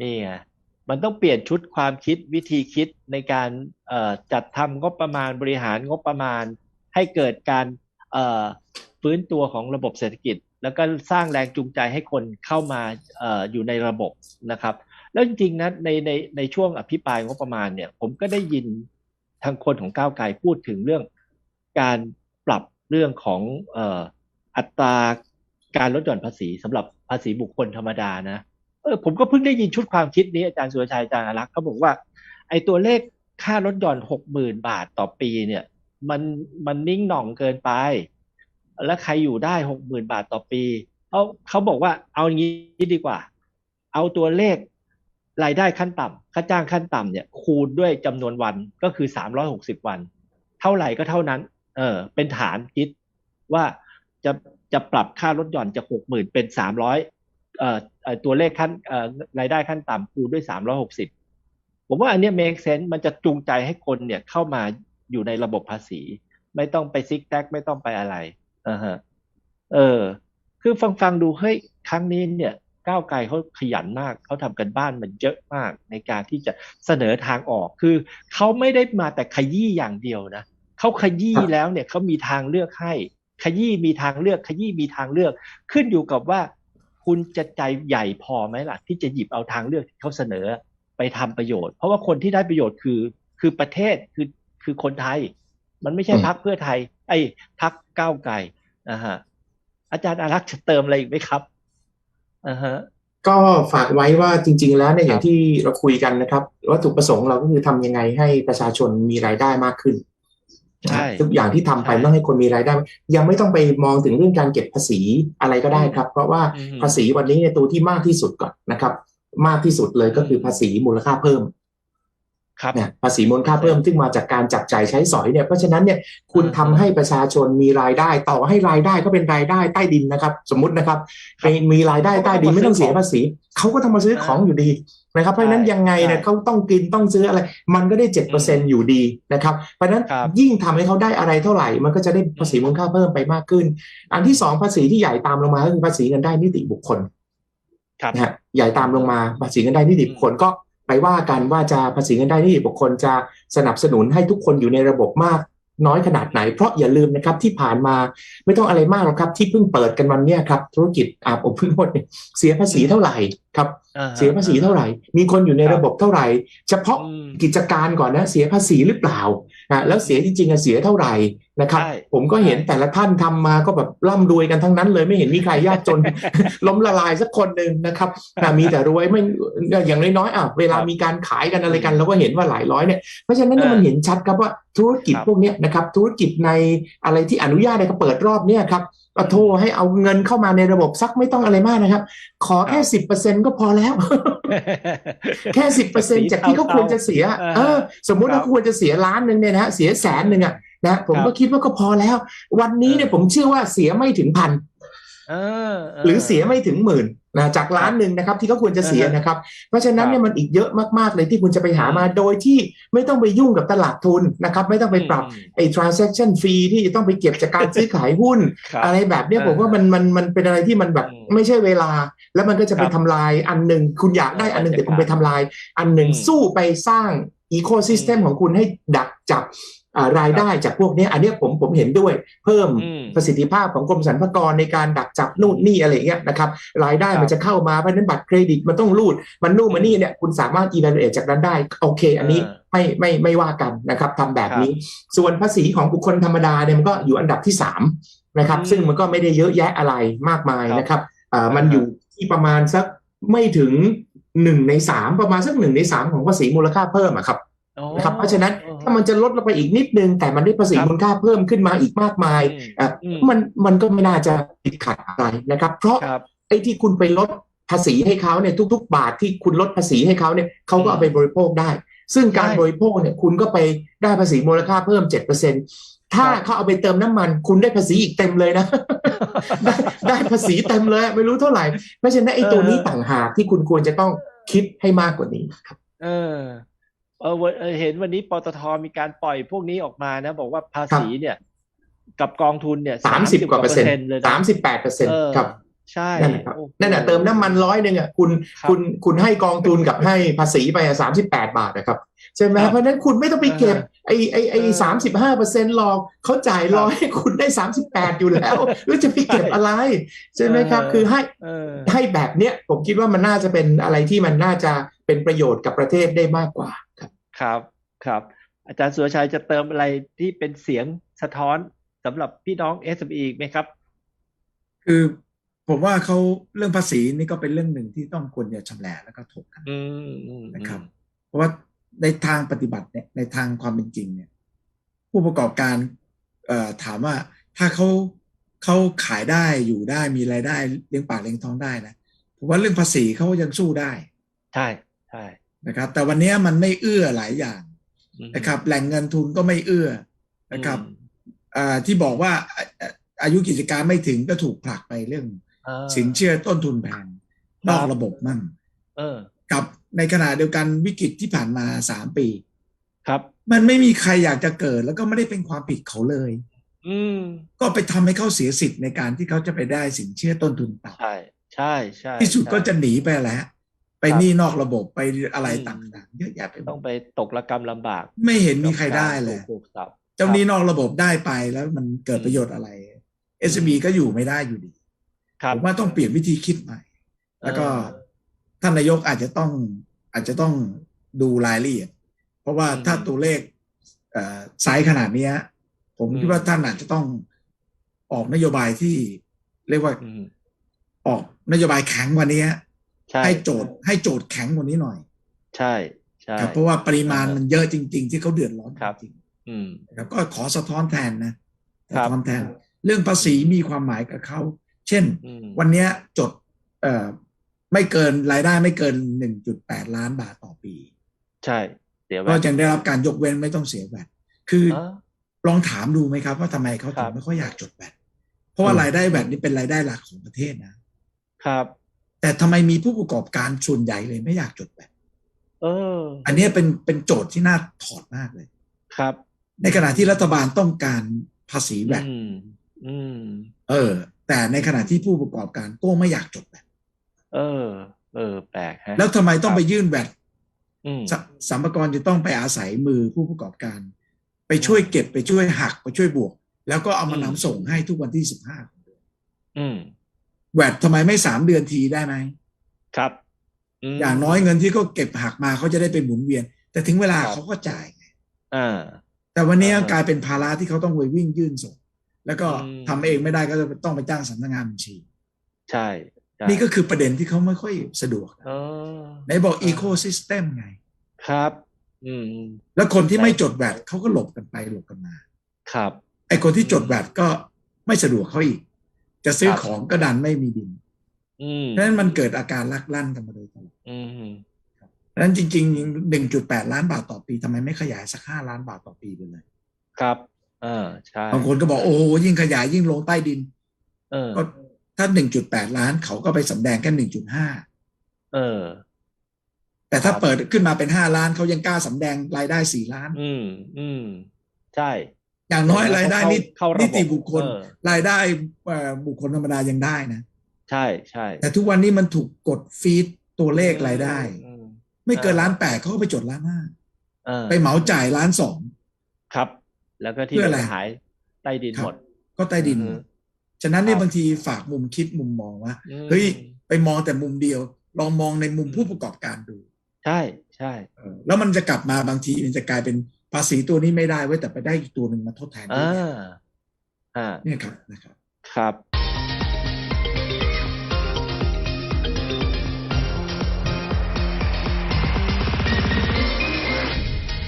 นี่ไงมันต้องเปลี่ยนชุดความคิดวิธีคิดในการจัดทำงบประมาณบริหารงบประมาณ ให้เกิดการฟื้นตัวของระบบเศรษฐกิจ แล้วก็สร้างแรงจูงใจให้คนเข้ามาออยู่ในระบบนะครับ แล้วจริงๆนะในในในช่วงอภิปรายงบประมาณเนี่ย ผมก็ได้ยินทางคนของก้าวไกลพูดถึงเรื่องการปรับเรื่องของออัตราการลดหย่อนภาษีสำหรับภาษีบุคคลธรรมดานะ เออผมก็เพิ่งได้ยินชุดความคิดนี้อาจารย์สุรชัยอาจารย์อารักษ์เขาบอกว่า ไอ้ตัวเลขค่าลดหย่อนหกหมื่นบาทต่อปีเนี่ย มันมันนิ่งหน่องเกินไป แล้วใครอยู่ได้หกหมื่นบาทต่อปีเขาเขาบอกว่าเอางี้ดีกว่า เอาตัวเลขรายได้ขั้นต่ำค่าจ้างขั้นต่ำเนี่ย คูณด้วยจำนวนวันก็คือสามร้อยหกสิบวัน เท่าไหร่ก็เท่านั้น เออ เป็นฐานคิดว่าจะจะปรับค่าลดหย่อนจากหกหมื่นเป็นสามร้อย ตัวเลขขั้นรายได้ขั้นต่ำคูณด้วยสามร้อยหกสิบผมว่าอันนี้ make sense มันจะจูงใจให้คนเนี่ยเข้ามาอยู่ในระบบภาษี ไม่ต้องไปซิกแซกไม่ต้องไปอะไรอ่าฮะเออ คือฟังฟังดูเฮ้ยครั้งนี้เนี่ยก้าวไกลเขาขยันมาก เขาทำกันบ้านมันเยอะมากในการที่จะเสนอทางออกคือเขาไม่ได้มาแต่ขยี้อย่างเดียวนะเขาขยี้แล้วเนี่ยเขามีทางเลือกให้ ขยี้มีทางเลือก ขยี้มีทางเลือก ขึ้นอยู่กับว่า คุณจะใจใหญ่พอไหมล่ะ ที่จะหยิบเอาทางเลือกที่เขาเสนอไปทำประโยชน์ เพราะว่าคนที่ได้ประโยชน์คือคือประเทศคือคือคนไทย มันไม่ใช่อืมพักเพื่อไทย ไอ้พักก้าวไกลนะฮะอาจารย์อารักษ์จะเติมอะไรอีกไหมครับอ่าฮะก็ฝากไว้ว่าจริง ๆ แล้วเนี่ยครับอย่างที่เราคุยกันนะครับวัตถุประสงค์เราก็คือทำยังไงให้ประชาชนมีรายได้มากขึ้นใช่ ทุกอย่างที่ทำไปใช่ต้องให้คนมีรายได้ ยังไม่ต้องไปมองถึงเรื่องการเก็บภาษีอะไรก็ได้ครับ เพราะว่าอืมภาษีวันนี้เนี่ยตัวที่มากที่สุดก่อนนะครับ มากที่สุดเลยก็คือภาษีมูลค่าเพิ่ม ครับเนี่ยภาษีมูลค่าเพิ่มซึ่งมาจากการจับจ่ายใช้สอยเนี่ยเพราะฉะนั้นเนี่ยคุณทำให้ประชาชนมีรายได้ ต่อให้รายได้ก็เป็นรายได้ใต้ดินนะครับ สมมุตินะครับครับมีมีรายได้ใต้ดินไม่ต้องเสียภาษีเขาก็ต้องมาซื้อของอ่าอยู่ดีนะครับเพราะฉะนั้นใช่ยังไงเนี่ยใช่เขาต้องกินต้องซื้ออะไร มันก็ได้เจ็ดเปอร์เซ็นอยู่ดีนะครับเพราะฉะนั้นครับยิ่งทำให้เขาได้อะไรเท่าไหร่ มันก็จะได้ภาษีมูลค่าเพิ่มไปมากขึ้น อันที่สองภาษีที่ใหญ่ตามลงมาก็คือภาษีเงินได้นิติบุคคลครับนะฮะใหญ่ตามลงมาภาษีเงินได้นิติบุคคลก็ ไปว่ากันว่าจะภาษีเงินได้นิติบุคคลจะสนับสนุนให้ทุกคนอยู่ในระบบมากน้อยขนาดไหน เพราะอย่าลืมนะครับที่ผ่านมาไม่ต้องอะไรมากหรอกครับ ที่เพิ่งเปิดกันวันนี้ครับ ธุรกิจอาบอบนวดเสียภาษีเท่าไหร่ ครับอ่าฮะเสียภาษีเท่าไหร่ มีคนอยู่ในครับระบบเท่าไหร่ เฉพาะอืมกิจการก่อนนะเสียภาษีหรือเปล่านะแล้วเสียจริงๆอะเสียเท่าไหร่นะครับใช่ผมก็เห็นใช่แต่ละท่านทำมาก็แบบร่ำรวยกันทั้งนั้นเลยไม่เห็นมีใครยากจน ล้มละลายสักคนหนึ่งนะครับแต่มีแต่รวยไม่อย่างน้อยๆอะเวลาครับมีการขายกันอะไรกันเราก็เห็นว่าหลายร้อยเนี่ยเพราะฉะนั้นเนี่ยเออมันเห็นชัดครับว่าธุรกิจครับพวกเนี้ยนะครับธุรกิจในอะไรที่อนุญาตในเขาเปิดรอบเนี้ยครับก็โทรให้เอาเงินเข้ามาในระบบสักไม่ต้องอะไรมากนะครับ ขอแค่สิบเปอร์เซ็นก็พอแล้ว แค่สิบเปอร์เซ็นจากที่เขาควรจะเสียอ่าเออ สมมุติครัว่าบควรจะเสียล้านหนึ่งเนี่ยนะฮะเสียแสนหนึ่งอะนะผมครับก็คิดว่าก็พอแล้ว วันนี้เนี่ยเออผมเชื่อว่าเสียไม่ถึงพันเออ หรือเสียไม่ถึงหมื่นนะจากล้านหนึ่งนะครับที่เขาควรจะเสียอ่าฮะนะครับ เพราะฉะนั้นครับเนี่ยมันอีกเยอะมากๆเลยที่คุณจะไปหามาโดยที่ไม่ต้องไปยุ่งกับตลาดทุนนะครับ ไม่ต้องไปปรับอืมไอ้ transaction fee ที่จะต้องไปเก็บจากการซื้อขายหุ้นครับอะไรแบบเนี้ยอ่าผมว่ามันมันมันเป็นอะไรที่มันแบบอืมไม่ใช่เวลา แล้วมันก็จะไปครับทำลายอันหนึ่งคุณอยากได้อันหนึ่งเออแต่คุณไปทำลาย อันหนึ่งอืมสู้ไปสร้างอีโคซิสเต็มอืมของคุณให้ดักจับอ่า รายได้จากพวกเนี้ยอันเนี้ยผมผมเห็นด้วยเพิ่มอืมประสิทธิภาพของกรมสรรพากรในการดักจับนู่นนี่อะไรอย่างเงี้ยนะครับรายได้ครับมันจะเข้ามาเพราะฉะนั้นบัตรเครดิตมันต้องรูด มันนู่นมันนี่เนี่ยคุณสามารถ evaluate จากนั้นได้ โอเค อันนี้เออไม่ไม่ไม่ว่ากันนะครับทำแบบครับนี้ ส่วนภาษีของบุคคลธรรมดาเนี่ยมันก็อยู่อันดับที่สามนะครับอืมซึ่งมันก็ไม่ได้เยอะแยะอะไรมากมายครับนะครับเอ่อมันอ่าฮะอยู่ที่ประมาณสักไม่ถึงหนึ่งในสามประมาณสักหนึ่งในสามของภาษีมูลค่าเพิ่มอะครับอ๋อ นะครับเพราะฉะนั้นอ๋อถ้ามันจะลดลงไปอีกนิดนึง แต่มันได้ภาษีครับมูลค่าเพิ่มขึ้นมาอีกมากมายอืมเอ่ออมมันมันก็ไม่น่าจะติดขัดอะไรนะครับ เพราะครับไอ้ที่คุณไปลดภาษีให้เขาเนี่ยทุก ๆ บาทที่คุณลดภาษีให้เขาเนี่ยเขาก็เอาไปบริโภคได้ ซึ่งการใช่บริโภคเนี่ยคุณก็ไปได้ภาษีมูลค่าเพิ่มเจ็ดเปอร์เซ็นถ้าครับเขาเอาไปเติมน้ำมัน คุณได้ภาษีอีกเต็มเลยนะได้ได้ภาษีเต็มเลยไม่รู้เท่าไหร่เพราะฉะนั้นไอ้ตัวนี้เออต่างหากที่คุณควรจะต้องคิดให้มากกว่านี้ครับ เออ เออวันเออเห็นวันนี้ปตทมีการปล่อยพวกนี้ออกมานะ บอกว่าภาษีเนี่ย กับกองทุนเนี่ยสามสิบกว่าเปอร์เซ็นต์เลยสานะมสิบแปดเปอร์เซ็นต์เออครับใช่นั่นแหละครับโอ้โหนั่นแหะเติมน้ำมันร้อยหนึ่งอะคุณครับคุณคุณให้กองทุนกับให้ภาษีไปสามสิบแปดบาทนะครับใช่ไหมครับเพราะฉะนั้นคุณไม่ต้องไปเก็บไอ้ไอ้ไอ้เออสามสิบห้าเปอร์เซ็นต์หรอกเขาจ่ายครับร้อยให้คุณได้สามสิบแปดอยู่แล้วแล้วจะไปเก็บอะไร ใช่ไหมครับเออคือให้เออให้แบบเนี้ยผมคิดว่ามันน่าจะเป็นอะไรที่มันน่าจะเป็นประโยชน์กับประเทศได้มากกว่า ครับครับครับ อาจารย์สุรชัยจะเติมอะไรที่เป็นเสียงสะท้อนสำหรับพี่น้อง SME อีกไหมครับ คือผมว่าเขาเรื่องภาษีนี่ก็เป็นเรื่องหนึ่งที่ต้องควรจะชำแหละแล้วก็ถกกันอืมอืมนะครับ เพราะว่าในทางปฏิบัติเนี่ยในทางความเป็นจริงเนี่ย ผู้ประกอบการเอ่อถามว่าถ้าเขาเขาขายได้อยู่ได้มีรายได้เลี้ยงปากเลี้ยงท้องได้นะผมว่าเรื่องภาษีเขายังสู้ได้ ใช่ใช่ นะครับ แต่วันนี้มันไม่เอื้อหลายอย่างอืมนะครับ แหล่งเงินทุนก็ไม่เอื้อนะครับอืมอ่าที่บอกว่าอ่าอ่าอายุกิจการไม่ถึงก็ถูกผลักไปเรื่องอ่าสินเชื่อต้นทุนแพงนอกครับระบบมั่งเออกับในขณะเดียวกันวิกฤตที่ผ่านมาสามปีครับ มันไม่มีใครอยากจะเกิด แล้วก็ไม่ได้เป็นความผิดเขาเลย อืมก็ไปทำให้เขาเสียสิทธิ์ในการที่เขาจะไปได้สินเชื่อต้นทุนต่ใช่ใช่ใช่ำที่สุดใช่ก็จะหนีไปแล้ว ไปครับหนี้นอกระบบไปอะไรอืมต่างๆเยอะแยะไปหมต้องดไปตกระกรรมลำบาก ไม่เห็นมีใครได้เลยกับการถูกสับเจ้าหนี้นอกระบบได้ไปแล้วมันเกิดประโยชน์อะไร SME ก็อยู่ไม่ได้อยู่ดีครับผมว่าต้องเปลี่ยนวิธีคิดใหม่ แล้วก็เออท่านนายกอาจจะต้องอาจจะต้องดูรายละเอียด เพราะว่าอืมถ้าตัวเลขเอ่อไซส์ขนาดเนี้ยผมอืมคิดว่าท่านอาจจะต้องออกนโยบายที่เรียกว่าอืมออกนโยบายแข็งกว่านี้ ใช่ให้โจทย์ให้โจทย์แข็งกว่านี้หน่อย ใช่ใช่ครับเพราะว่าปริมาณเออมันเยอะจริง ๆ ที่เขาเดือดร้อนครับจริงอืมๆนะครับก็ขอสะท้อนแทนนะครับสะท้อนแทน เรื่องภาษีมีความหมายกับเขาเช่นอืมวันเนี้ยจดเอ่อไม่เกินรายได้ไม่เกิน1.8ล้านบาทต่อปี ใช่เดี๋ยวก็ยังได้รับการยกเว้นไม่ต้องเสียแวดคือเออลองถามดูไหมครับ ว่าทำไมเขาครัถึงบไม่ค่อยอยากจดแวดเพราะว่าอืมรายได้แวดนี่เป็นรายได้หลักของประเทศนะครับ แต่ทำไมมีผู้ประกอบการส่วนใหญ่เลยไม่อยากจดแวดเออ อันเนี้ยเป็นเป็นโจทย์ที่น่าถอดมากเลย ครับ ในขณะที่รัฐบาลต้องการภาษีแวดอืมอืม เออ แต่ในขณะที่ผู้ประกอบการก็ไม่อยากจดแวดเออ เออ แปลกฮะ แล้วทำไมต้องครับไปยื่นแวดอืมสสัมภากระจะต้องไปอาศัยมือผู้ประกอบการ ไปช่วยเก็บไปช่วยหักไปช่วยบวก แล้วก็เอามาอืนำมส่งให้ทุกวันที่สิบห้าอืม แวดทำไมไม่สามเดือนทีได้ไหมครับมอย่างน้อยเงินที่เขาเก็บหักมาเขาจะได้เป็นหมุนเวียน แต่ถึงเวลาครับเขาก็จ่ายไงอ่าแต่วันนี้อ่ากลายเป็นภาระที่เขาต้องไปวิ่งยื่นส่ง แล้วก็อืมทำเองไม่ได้ก็จะต้องไปจ้างสำนักงานบัญชี ใช่ใช่นี่ก็คือประเด็นที่เขาไม่ค่อยสะดวกเออไหนบอกเอออีโคซิสเต็มไง ครับ อืม แล้วคนที่ใช่ไม่จดแวดเขาก็หลบกันไปหลบกันมา ครับ ไอ้คนที่จดแวดก็ไม่สะดวกเขาอีก จะซื้อครับของก็ดันไม่มีดินอืมเพราะฉะนั้นมันเกิดอาการลักลั่นกันมาโดยตลอดอืมเพราะฉะนั้นจริงๆหนึ่งจุดแปดล้านบาทต่อปีทำไมไม่ขยายสักห้าล้านบาทต่อปีไปเลย ครับ เออใช่บางคนก็บอกโอ้โหยิ่งขยายยิ่งลงใต้ดิน เออก็ถ้าหนึ่งจุดแปดล้านเขาก็ไปสำแดงแค่หนึ่งจุดห้าเออ แต่ถ้าครับเปิดขึ้นมาเป็นห้าล้านเขายังกล้าสำแดงรายได้สี่ล้าน อืม อืม ใช่ อย่างน้อยรายได้นิเข้าระบบนิติบุคคล เออรายได้เอ่อบุคคลธรรมดายังได้นะ ใช่ใช่แต่ทุกวันนี้มันถูกกดฟีดตัวเลขรายได้ อืมไม่เกินอ่าล้านแปดเขาก็ไปจดล้านห้าเออไปเหมาจ่ายล้านสอง ครับ แล้วก็ที่เพื่ออะไรหายใต้ดินครับหมด ก็ใต้ดิน อือฮึ ฉะนั้นเนี่คยรับบางทีฝากมุมคิดมุมมองว่า อืมเฮ้ย ไปมองแต่มุมเดียว ลองมองในมุมผู้ประกอบการดูใช่ใช่ เออแล้วมันจะกลับมาบางทีมันจะกลายเป็น ภาษีตัวนี้ไม่ได้ไว้ยแต่ไปได้อีกตัวหนึ่งมาทดแทนได้อ่าอ่าเนี่ยครับนะครับ ครับ